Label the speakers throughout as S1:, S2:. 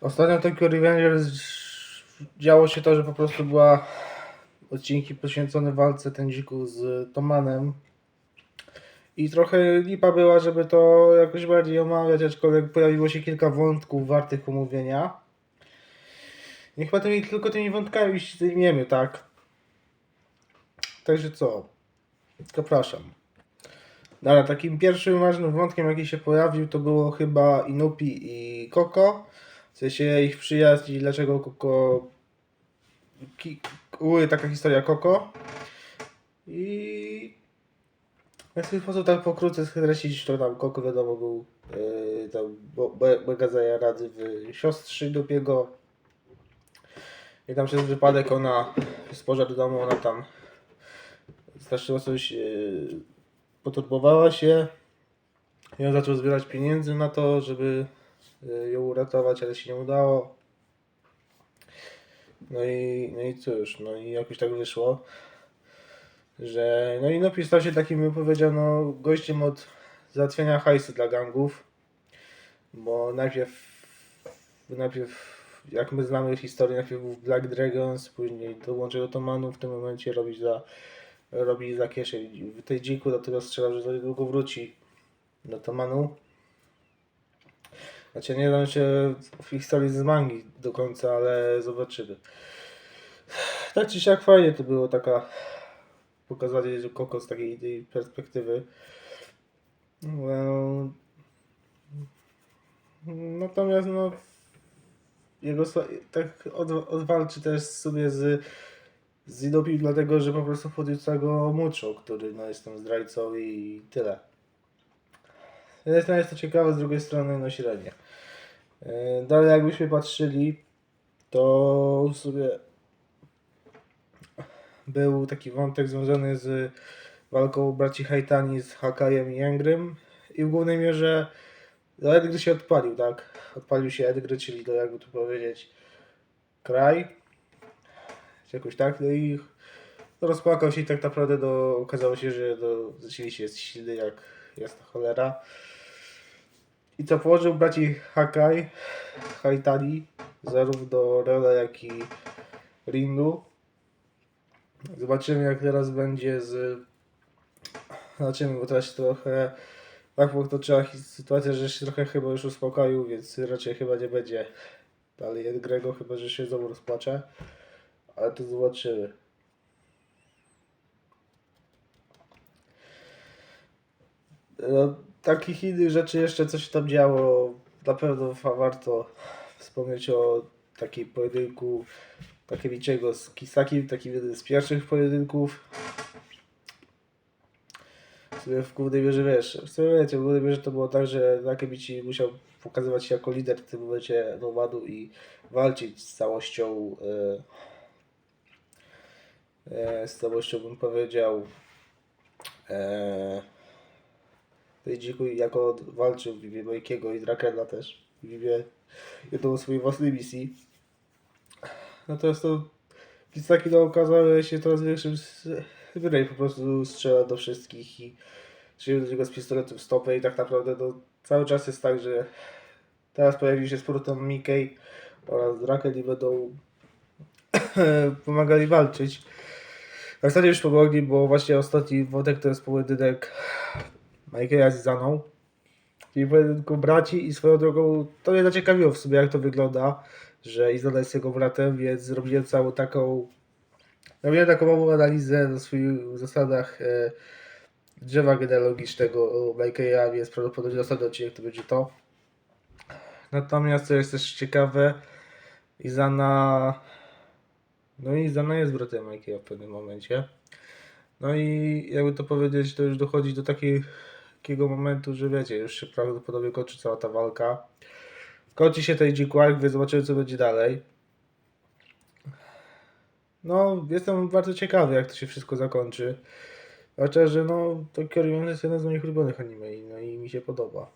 S1: Ostatnio Tokyo Revengers działo się to, że po prostu była odcinki poświęcone walce Tenjiku z Tomanem. I trochę lipa była, żeby to jakoś bardziej omawiać, aczkolwiek pojawiło się kilka wątków wartych omówienia. I chyba tymi, tylko tymi wątkami się zajmiemy, tak? Także co? Zapraszam. Dobra, takim pierwszym ważnym wątkiem, jaki się pojawił, to było chyba Inupi i Koko. W sensie ich przyjazd i dlaczego Koko. Ki... Uły, taka historia Koko. I. W swój sposób tak pokrótce skreślić, to tam Koko wiadomo był yy, tam mega zajarany w siostrzy Dupiego. I tam przez wypadek ona z domu, ona tam strasznie coś yy, poturbowała się. I on zaczął zbierać pieniędzy na to, żeby ją uratować, ale się nie udało. No i, no i cóż, no i jakoś tak wyszło, że no i Nopi stał się takim, bym powiedział, no gościem od załatwiania hajsu dla gangów, bo najpierw, najpierw jak my znamy historię, najpierw był Black Dragons, później dołączył do Tomanu, w tym momencie robi za, robi za kieszeń w tej dziku, dlatego strzelał, że za niedługo wróci do Tomanu. Znaczy nie znam się w historii z mangi do końca, ale zobaczymy. Tak czy siak fajnie to było taka pokazanie, że Koko z takiej innej perspektywy. No, natomiast no jego tak od, odwalczy też sobie z z Inopi dlatego, że po prostu podrzuca go Mucho, który no jest tam zdrajcą i tyle. Jednej strony jest to ciekawe, z drugiej strony no średnie. Dalej jakbyśmy patrzyli, to sobie był taki wątek związany z walką braci Haitani z Hakajem i Engrym i w głównej mierze no Edgry się odpalił, tak? Odpalił się Edgry, czyli to jakby tu powiedzieć kraj. Czy jakoś tak, no i rozpłakał się i tak naprawdę do, okazało się, że do, rzeczywiście jest silny jak jasna cholera. I co położył braci Hakai, Haitani, zarówno Rela, jak i Rindu. Zobaczymy jak teraz będzie z... Zobaczymy, bo teraz się trochę tak potoczyła sytuacja, że się trochę chyba już uspokoił, więc raczej chyba nie będzie dalej Edgrego, chyba że się znowu rozpłacze. Ale to zobaczymy. No, takich innych rzeczy jeszcze coś tam działo. Na pewno warto wspomnieć o takiej pojedynku Takemichiego z Kisakim, takim jeden z pierwszych pojedynków. W sumie w głównej mierze wiesz, w sumie wiecie, w głównej mierze to było tak, że Takemichi musiał pokazywać się jako lider w tym momencie nomadu i walczyć z całością e, e, z całością bym powiedział e, tej dziku jako walczył w imię Mojkiego i Drakena też w imię jedną swojej własnej misji. Natomiast to Kisaki no, okazał się coraz większym wyrej po prostu strzela do wszystkich i strzelił do niego z pistoletem w stopę i tak naprawdę no, cały czas jest tak, że teraz pojawił się z powrotem Mickey oraz Draken i będą pomagali walczyć. Ostatnio już pomogli, bo właśnie ostatni wątek to jest pojedynek Mike'a z Zaną. Czyli pojedynku braci i swoją drogą to mnie zaciekawiło w sumie jak to wygląda, że Izana jest jego bratem, więc zrobiłem całą taką robiłem taką małą analizę na swoich zasadach e, drzewa genealogicznego Mike'a, więc prawdopodobnie ostatni odcinek to będzie to. Natomiast co jest też ciekawe, Izana no i Izana jest bratem Mike'a w pewnym momencie. No i jakby to powiedzieć, to już dochodzi do takiej, takiego momentu, że wiecie, już się prawdopodobnie kończy cała ta walka. Kończy się tej G-Quark, więc zobaczymy co będzie dalej. No, jestem bardzo ciekawy jak to się wszystko zakończy. Zwłaszcza, że no, Tokyo Revengers jest jeden z moich ulubionych anime i- no i mi się podoba.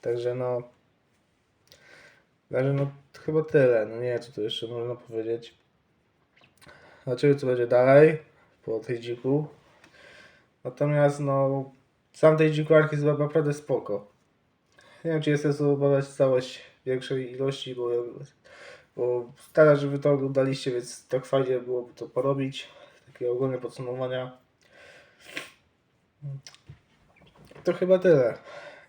S1: Także no... Także no, chyba tyle. No nie co tu jeszcze można powiedzieć. Zobaczymy, co będzie dalej po tej dziku. Natomiast no, sam tej dziku ark jest naprawdę spoko. Nie wiem, czy jest sensu obawiać całość większej ilości, bo, bo stara, że wy to oglądaliście, więc tak fajnie byłoby to porobić. Takie ogólne podsumowania. To chyba tyle.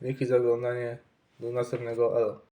S1: Dzięki za oglądanie. Do następnego. Elo.